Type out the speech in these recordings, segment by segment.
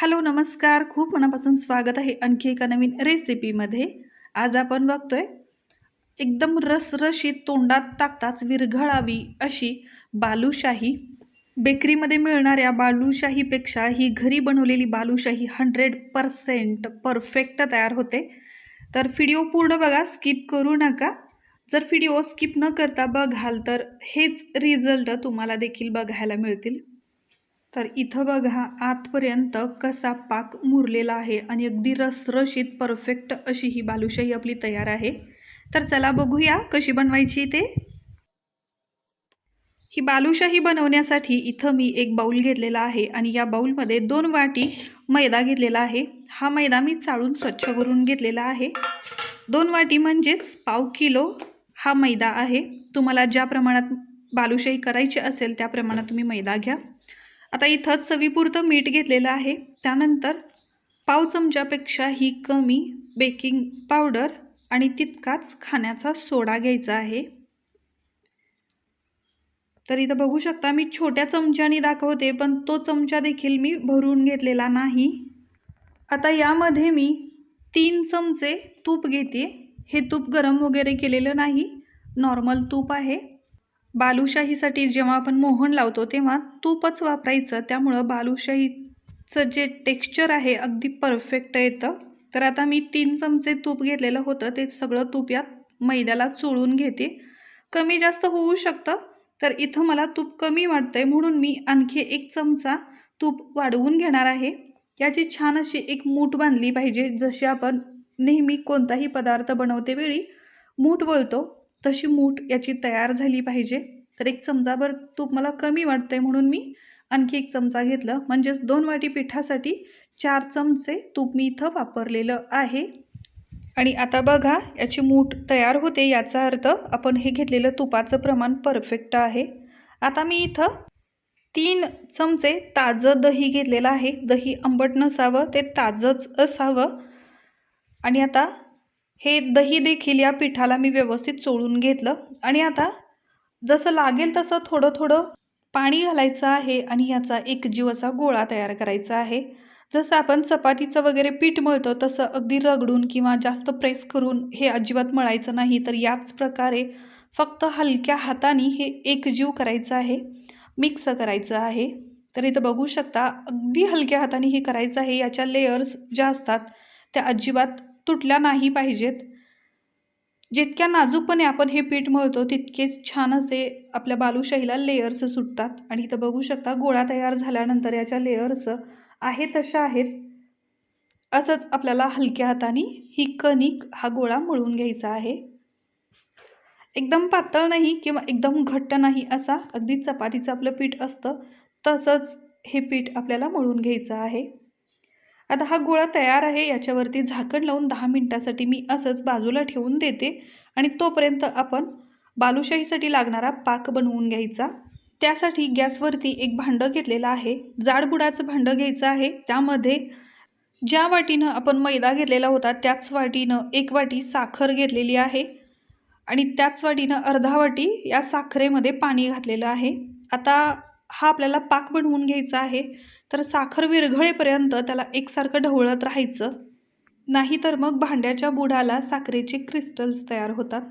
Hello नमस्कार. खूप मनापासून स्वागत आहे आणखी एका नवीन रेसिपीमध्ये. आज आपण बघतोय एकदम रसरशीत तोंडात टाकताच विरघळावी अशी बालूशाही. बेकरीमध्ये मिळणाऱ्या बालूशाहीपेक्षा ही घरी बनवलेली बालुशाही हंड्रेड पर्सेंट परफेक्ट तयार होते. तर व्हिडिओ पूर्ण बघा स्किप करू नका. जर व्हिडिओ स्किप न करता बघाल तर हेच रिझल्ट तुम्हाला देखील बघायला मिळतील. तर इथं बघा आतपर्यंत कसा पाक मुरलेला आहे आणि अगदी रसरशीत परफेक्ट अशी ही बालुशाही आपली तयार आहे. तर चला बघूया कशी बनवायची ते. ही बालुशाही बनवण्यासाठी इथं मी एक बाऊल घेतलेला आहे आणि या बाऊलमध्ये दोन वाटी मैदा घेतलेला आहे. हा मैदा मी चाळून स्वच्छ करून घेतलेला आहे. दोन वाटी म्हणजेच पाव किलो हा मैदा आहे. तुम्हाला ज्या प्रमाणात बालुशाही करायची असेल त्या प्रमाणात तुम्ही मैदा घ्या. आता इथं चवीपुरतं मीठ घेतलेलं आहे. त्यानंतर पाव चमच्यापेक्षाही कमी बेकिंग पावडर आणि तितकाच खाण्याचा सोडा घ्यायचा आहे. तर इथं बघू शकता मी छोट्या चमच्याने दाखवते पण तो चमचा देखील मी भरून घेतलेला नाही. आता यामध्ये मी तीन चमचे तूप घेते. हे तूप गरम वगैरे केलेलं नाही. नॉर्मल तूप आहे. बालुशाहीसाठी जेव्हा आपण मोहन लावतो तेव्हा तूपच वापरायचं. त्यामुळं बालुशाहीचं जे टेक्स्चर आहे अगदी परफेक्ट येतं. तर आता मी तीन चमचे तूप घेतलेलं होतं. ते सगळं तूप यात मैद्याला चोळून घेते. कमी जास्त होऊ शकतं तर इथं मला तूप कमी वाटतं आहे म्हणून मी आणखी एक चमचा तूप वाढवून घेणार आहे. याची छान अशी एक मूठ बांधली पाहिजे. जशी आपण नेहमी कोणताही पदार्थ बनवते वेळी मूठ वळतो. तशी मूठ याची तयार झाली पाहिजे. तर एक चमचाभर तूप मला कमी वाटतं आहे म्हणून मी आणखी एक चमचा घेतलं. म्हणजेच दोन वाटी पिठासाठी चार चमचे तूप मी इथं वापरलेलं आहे. आणि आता बघा याची मूठ तयार होते याचा अर्थ आपण हे घेतलेलं तुपाचं प्रमाण परफेक्ट आहे. आता मी इथं तीन चमचे ताजं दही घेतलेलं आहे. दही आंबट नसावं ते ताजंच असावं. आणि आता हे दही देखील या पिठाला मी व्यवस्थित चोळून घेतलं. आणि आता जसं लागेल तसं थोडं थोडं पाणी घालायचं आहे आणि याचा एक जीवाचा गोळा तयार करायचा आहे. जसं आपण चपातीचं वगैरे पीठ मळतो तसं अगदी रगडून किंवा जास्त प्रेस करून हे अजिबात मळायचं नाही तर याच प्रकारे फक्त हलक्या हाताने हे एकजीव करायचं आहे मिक्स करायचं आहे. तर इथं बघू शकता अगदी हलक्या हाताने हे करायचं आहे. याच्या लेयर्स ज्या असतात त्या अजिबात तुटल्या नाही पाहिजेत. जितक्या नाजूकपणे आपण हे पीठ मळतो तितकेच छान असे आपल्या बालुशाहीला लेयर्स सुटतात. आणि इथं बघू शकता गोळा तयार झाल्यानंतर याच्या लेयर्स आहे तशा आहेत. असंच आपल्याला हलक्या हाताने ही कणिक हा गोळा मळून घ्यायचा आहे. एकदम पातळ नाही किंवा एकदम घट्ट नाही असा अगदी चपातीचं आपलं पीठ असतं तसंच हे पीठ आपल्याला मळून घ्यायचं आहे. आता हा गोळा तयार आहे याच्यावरती झाकण लावून दहा मिनटासाठी मी असंच बाजूला ठेवून देते आणि तोपर्यंत आपण बालुशाहीसाठी लागणारा पाक बनवून घ्यायचा. त्यासाठी गॅसवरती एक भांडं घेतलेलं आहे. जाडबुडाचं भांडं घ्यायचं आहे. त्यामध्ये ज्या वाटीनं आपण मैदा घेतलेला होता त्याच वाटीनं एक वाटी साखर घेतलेली आहे आणि त्याच वाटीनं अर्धा वाटी या साखरेमध्ये पाणी घातलेलं आहे. आता हा आपल्याला पाक बनवून घ्यायचा आहे. तर साखर विरघळेपर्यंत त्याला एकसारखं ढवळत राहायचं. नाहीतर मग भांड्याच्या बुडाला साखरेचे क्रिस्टल्स तयार होतात.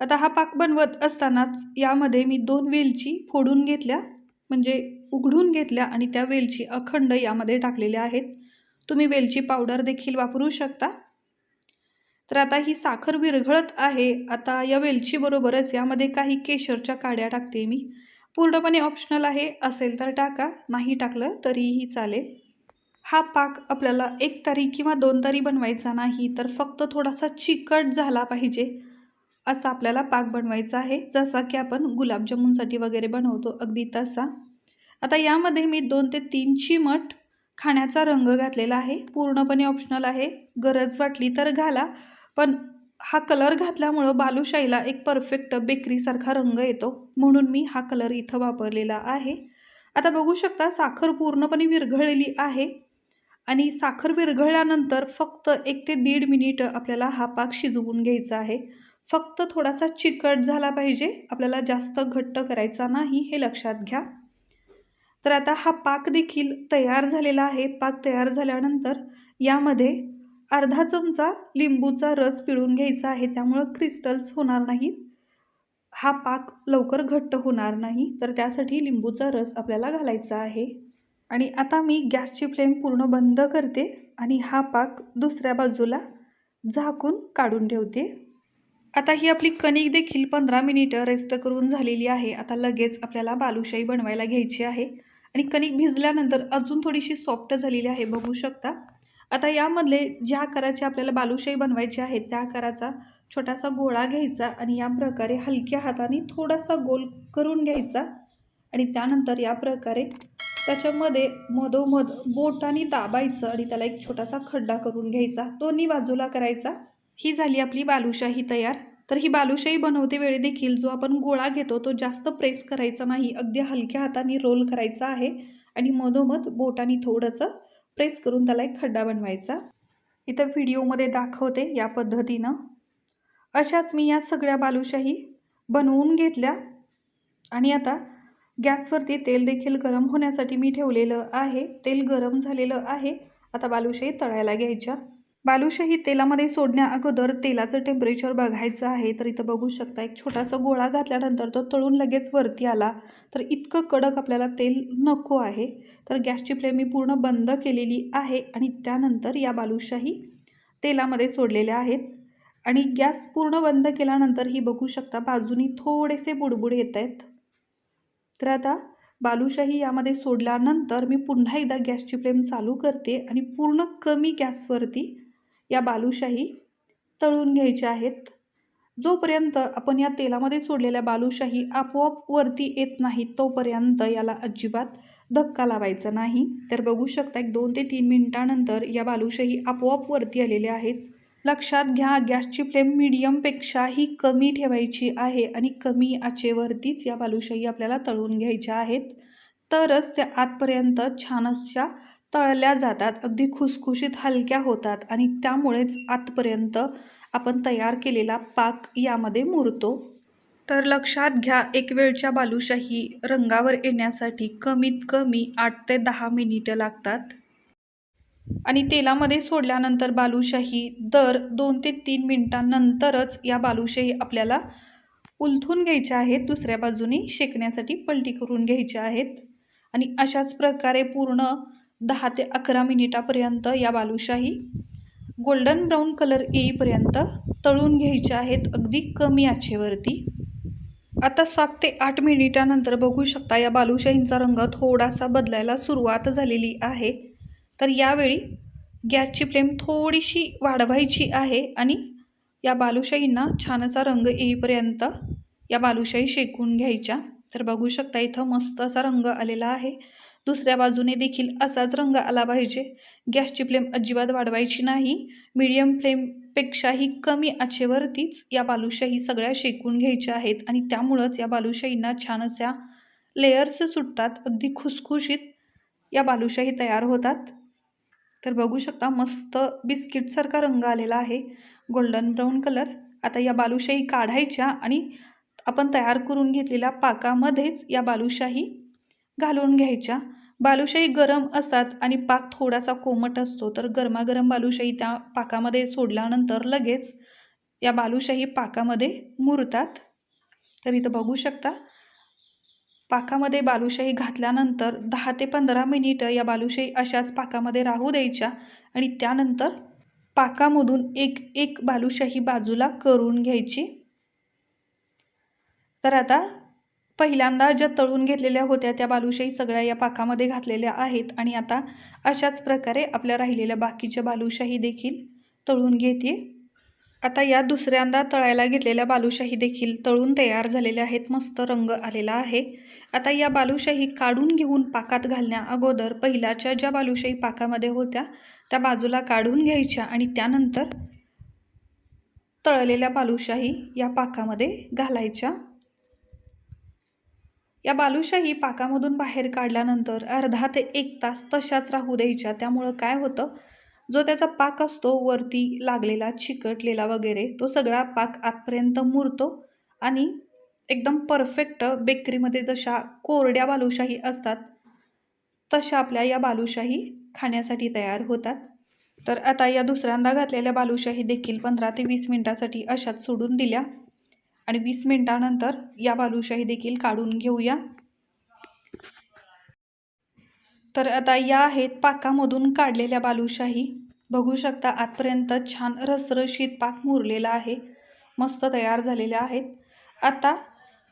आता हा पाक बनवत असतानाच यामध्ये मी दोन वेलची फोडून घेतल्या म्हणजे उघडून घेतल्या आणि त्या वेलची अखंड यामध्ये टाकलेल्या आहेत. तुम्ही वेलची पावडर देखील वापरू शकता. तर आता ही साखर विरघळत आहे. आता या वेलचीबरोबरच यामध्ये काही केशरच्या काड्या टाकते मी. पूर्णपणे ऑप्शनल आहे असेल तर टाका. नाही टाकलं तरीही चालेल. हा पाक आपल्याला एक तारी किंवा दोन तारी बनवायचा नाही तर फक्त थोडासा चिकट झाला पाहिजे. असा आपल्याला पाक बनवायचा आहे. जसा की आपण गुलाबजामुनसाठी वगैरे बनवतो अगदी तसा. आता यामध्ये मी दोन ते तीन चिमट खाण्याचा रंग घातलेला आहे. पूर्णपणे ऑप्शनल आहे. गरज वाटली तर घाला पण हा कलर घातल्यामुळं बालुशाहीला एक परफेक्ट बेकरीसारखा रंग येतो. म्हणून मी हा कलर इथं वापरलेला आहे. आता बघू शकता साखर पूर्णपणे विरघळलेली आहे. आणि साखर विरघळल्यानंतर फक्त एक ते दीड मिनिट आपल्याला हा पाक शिजवून घ्यायचा आहे. फक्त थोडासा चिकट झाला पाहिजे. आपल्याला जास्त घट्ट करायचा नाही हे लक्षात घ्या. तर आता हा पाक देखील तयार झालेला आहे. पाक तयार झाल्यानंतर यामध्ये अर्धा चमचा लिंबूचा रस पिळून घ्यायचा आहे त्यामुळं क्रिस्टल्स होणार नाहीत. हा पाक लवकर घट्ट होणार नाही तर त्यासाठी लिंबूचा रस आपल्याला घालायचा आहे. आणि आता मी गॅसची फ्लेम पूर्ण बंद करते आणि हा पाक दुसऱ्या बाजूला झाकून काढून ठेवते. आता ही आपली कणिक देखील पंधरा मिनिटं रेस्ट करून झालेली आहे. आता लगेच आपल्याला बालुशाही बनवायला घ्यायची आहे. आणि कणिक भिजल्यानंतर अजून थोडीशी सॉफ्ट झालेली आहे बघू शकता. आता यामधले ज्या आकाराची आपल्याला बालुशाही बनवायची आहे त्या आकाराचा छोटासा गोळा घ्यायचा आणि या प्रकारे हलक्या हाताने थोडासा गोल करून घ्यायचा आणि त्यानंतर या प्रकारे त्याच्यामध्ये मधोमध बोटाने दाबायचं आणि त्याला एक छोटासा खड्डा करून घ्यायचा. दोन्ही बाजूला करायचा. ही झाली आपली बालुशाही तयार. तर ही बालुशाही बनवते वेळी देखील जो आपण गोळा घेतो तो जास्त प्रेस करायचा नाही. अगदी हलक्या हाताने रोल करायचा आहे आणि मधोमध बोटाने थोडंसं प्रेस करून त्याला एक खड्डा बनवायचा. इथं व्हिडिओमध्ये दाखवते या पद्धतीनं. अशाच मी या सगळ्या बालुशाही बनवून घेतल्या. आणि आता गॅसवरती तेल देखील गरम होण्यासाठी मी ठेवलेलं आहे. तेल गरम झालेलं आहे. आता बालुशाही तळायला घ्यायच्या. बालुशाही तेलामध्ये सोडण्या अगोदर तेलाचं टेम्परेचर बघायचं आहे तर इथं बघू शकता एक छोटासा गोळा घातल्यानंतर तो तळून लगेच वरती आला. तर इतकं कडक आपल्याला तेल नको आहे. तर गॅसची फ्लेम मी पूर्ण बंद केलेली आहे आणि त्यानंतर या बालुशाही तेलामध्ये सोडलेल्या आहेत. आणि गॅस पूर्ण बंद केल्यानंतर ही बघू शकता बाजूनी थोडेसे बुडबुड येत आहेत. तर आता बालुशाही यामध्ये सोडल्यानंतर मी पुन्हा एकदा गॅसची फ्लेम चालू करते आणि पूर्ण कमी गॅसवरती या बालुशाही तळून घ्यायच्या आहेत. जोपर्यंत आपण या तेलामध्ये सोडलेल्या बालुशाही आपोआप वरती येत नाही तोपर्यंत याला अजिबात धक्का लावायचा नाही. तर बघू शकता एक दोन ते तीन मिनिटानंतर या बालुशाही आपोआप वरती आलेल्या आहेत. लक्षात घ्या गॅसची फ्लेम मिडियमपेक्षाही कमी ठेवायची आहे आणि कमी आचेवरतीच या बालुशाही आपल्याला तळून घ्यायच्या आहेत. तरच त्या आतपर्यंत छान अशा तळल्या जातात अगदी खुसखुशीत हलक्या होतात आणि त्यामुळेच आतपर्यंत आपण तयार केलेला पाक यामध्ये मुरतो. तर लक्षात घ्या एक वेळच्या बालुशाही रंगावर येण्यासाठी कमीत कमी आठ ते दहा मिनिटं लागतात. आणि तेलामध्ये सोडल्यानंतर बालुशाही दर दोन ते तीन मिनटांनंतरच या बालुशाही आपल्याला उलथून घ्यायच्या आहेत दुसऱ्या बाजूने शेकण्यासाठी पलटी करून घ्यायच्या आहेत. आणि अशाच प्रकारे पूर्ण दहा ते अकरा मिनिटापर्यंत या बालुशाही गोल्डन ब्राऊन कलर येईपर्यंत तळून घ्यायच्या आहेत अगदी कमी आचेवरती. आता सात ते आठ मिनिटानंतर बघू शकता या बालुशाहींचा रंग थोडासा बदलायला सुरुवात झालेली आहे. तर यावेळी गॅसची फ्लेम थोडीशी वाढवायची आहे आणि या बालुशाहींना छान असा रंग येईपर्यंत या बालुशाही शेकून घ्यायच्या. तर बघू शकता इथं मस्त असा रंग आलेला आहे. दुसऱ्या बाजूने देखील असाच रंग आला पाहिजे. गॅसची फ्लेम अजिबात वाढवायची नाही. मीडियम फ्लेमपेक्षाही कमी आचेवरतीच या बालुशाही सगळ्या शेकून घ्यायच्या आहेत आणि त्यामुळंच या बालुशाहींना छान अशा लेयर्स सुटतात. अगदी खुसखुशीत या बालुशाही तयार होतात. तर बघू शकता मस्त बिस्किटसारखा रंग आलेला आहे. गोल्डन ब्राऊन कलर आता या बालुशाही काढायच्या आणि आपण तयार करून घेतलेल्या पाकामध्येच या बालुशाही घालून घ्यायच्या. बालुशाही गरम असतात आणि पाक थोडासा कोमट असतो. तर गरमागरम बालुशाही त्या पाकामध्ये सोडल्यानंतर लगेच या बालुशाही पाकामध्ये मुरतात. तर इथं बघू शकता पाकामध्ये बालुशाही घातल्यानंतर दहा ते पंधरा मिनिटं या बालुशाही अशाच पाकामध्ये राहू द्यायच्या आणि त्यानंतर पाकामधून एक एक बालुशाही बाजूला करून घ्यायची. तर आता पहिल्यांदा ज्या तळून घेतलेल्या होत्या त्या बालुशाही सगळ्या या पाकामध्ये घातलेल्या आहेत आणि आता अशाच प्रकारे आपल्या राहिलेल्या बाकीच्या बालुशाही देखील तळून घेते आता या दुसऱ्यांदा तळायला घेतलेल्या बालुशाही देखील तळून तयार झालेल्या आहेत. मस्त रंग आलेला आहे. आता या बालुशाही काढून घेऊन पाकात घालण्या अगोदर पहिल्याच्या ज्या बालुशाही पाकामध्ये होत्या त्या बाजूला काढून घ्यायच्या आणि त्यानंतर तळलेल्या बालुशाही या पाकामध्ये घालायच्या. या बालुशाही पाकामधून बाहेर काढल्यानंतर अर्धा ते एक तास तशाच राहू द्यायच्या. त्यामुळं काय होतं? जो त्याचा पाक असतो वरती लागलेला चिकटलेला वगैरे तो सगळा पाक आतपर्यंत मुरतो आणि एकदम परफेक्ट बेकरीमध्ये जशा कोरड्या बालुशाही असतात तशा आपल्या या बालुशाही खाण्यासाठी तयार होतात. तर आता या दुसऱ्यांदा घातलेल्या बालुशाही देखील पंधरा ते वीस मिनटासाठी अशाच सोडून दिल्या. आणि वीस मिनटानंतर या बालुशाही देखील काढून घेऊया. तर आता या आहेत पाकामधून काढलेल्या बालुशाही. बघू शकता आतपर्यंत छान रसरशीत पाक मुरलेला आहे. मस्त तयार झालेल्या आहेत. आता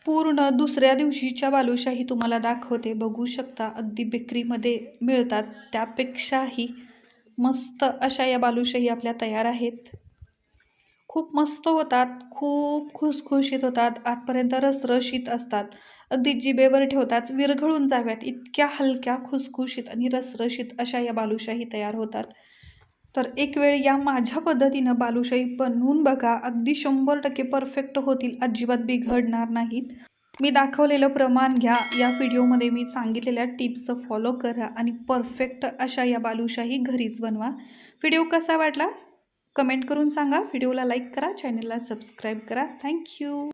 पूर्ण दुसऱ्या दिवशीच्या बालुशाही तुम्हाला दाखवते. बघू शकता अगदी बेकरीमध्ये मिळतात. त्यापेक्षाही मस्त अशा या बालुशाही आपल्या तयार आहेत. खूप मस्त होतात खूप खुसखुशीत होतात आतपर्यंत रसरशीत असतात. अगदी जिभेवर ठेवताच विरघळून जाव्यात इतक्या हलक्या खुसखुशीत आणि रसरशीत अशा या बालुशाही तयार होतात. तर एक वेळ या माझ्या पद्धतीनं बालुशाही बनवून बघा अगदी शंभर टक्के परफेक्ट होतील अजिबात बिघडणार नाहीत. मी दाखवलेलं प्रमाण घ्या या व्हिडिओमध्ये मी सांगितलेल्या टिप्स फॉलो करा आणि परफेक्ट अशा या बालुशाही घरीच बनवा. व्हिडिओ कसा वाटला? कमेंट करून सांगा. व्हिडिओला लाईक करा चॅनलला सबस्क्राईब करा. थँक्यू.